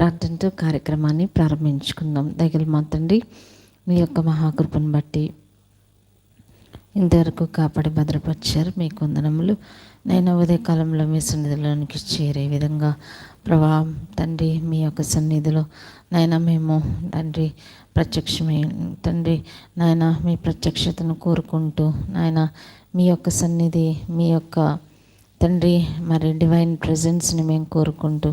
ప్రార్థనతో కార్యక్రమాన్ని ప్రారంభించుకుందాం. దగ్గర మా తండ్రి మీ యొక్క మహాకృపను బట్టి ఇంతవరకు కాపాడి భద్రపరిచారు. మీకు వందనములు నేను ఉదయకాలంలో మీ సన్నిధిలోనికి చేరే విధంగా ప్రభా తండ్రి మీ యొక్క సన్నిధిలో నాయన మేము తండ్రి ప్రత్యక్షమై తండ్రి నాయన మీ ప్రత్యక్షతను కోరుకుంటూ నాయన మీ యొక్క సన్నిధి మీ యొక్క తండ్రి మరి డివైన్ ప్రజెన్స్ని మేము కోరుకుంటూ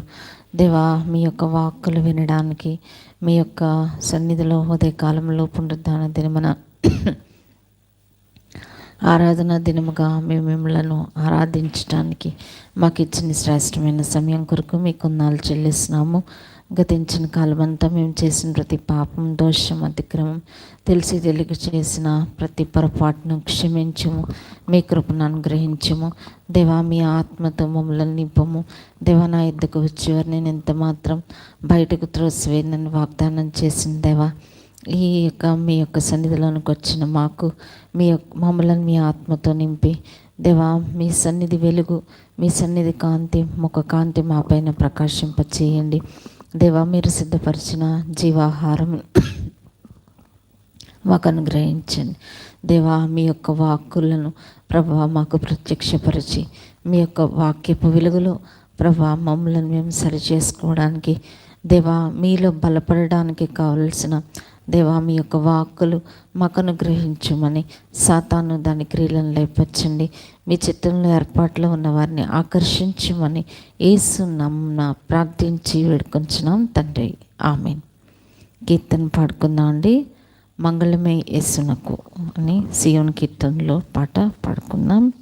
దేవా మీ యొక్క వాక్కులు వినడానికి మీ యొక్క సన్నిధిలో ఉదయకాలంలో పునరుద్ధాన దినమన ఆరాధన దినముగా మేము మిమ్మలను ఆరాధించడానికి మాకు ఇచ్చిన శ్రేష్టమైన సమయం కొరకు మీకు కొన్నాళ్ళు చెల్లిస్తున్నాము. గతించిన కాలమంతా మేము చేసిన ప్రతి పాపం దోషం అతిక్రమం తెలిసి తెలియక చేసిన ప్రతి పొరపాటును క్షమించము. మీ కృపను అనుగ్రహించము. దేవా మీ ఆత్మతో మమ్మల్ని నింపము. దేవా నా ఇద్దకు వచ్చేవారు నేను ఎంత మాత్రం బయటకు త్రోసివేయనని వాగ్దానం చేసిన దేవా. ఈ యొక్క మీ యొక్క సన్నిధిలోనికి వచ్చిన మాకు మీ యొక్క మమ్మల్ని మీ ఆత్మతో నింపి. దేవా మీ సన్నిధి వెలుగు మీ సన్నిధి కాంతి ముఖ కాంతి మాపైన ప్రకాశింపచేయండి. దేవా మీరు సిద్ధపరిచిన జీవాహారం మాకు అనుగ్రహించండి. దేవా మీ యొక్క వాక్కులను ప్రభా మాకు ప్రత్యక్షపరిచి మీ యొక్క వాక్యపు వెలుగులో ప్రభా మమ్మలను మేము సరి చేసుకోవడానికి దేవా మీలో బలపడడానికి కావలసిన దేవా మీ యొక్క వాక్కులు మాకు అనుగ్రహించమని సాతాను దాని క్రియలను లేపచ్చండి. మీ చిత్తంలో ఏర్పాట్లో ఉన్న వారిని ఆకర్షించమని ఏసు నమ్మ ప్రార్థించి వేడుకొంచున్నాం తండ్రి. ఆమె కీర్తన పాడుకుందాం అండి. మంగళమే యేసునకు అని సియోన్ కీర్తనలో పాట పాడుకుందాం.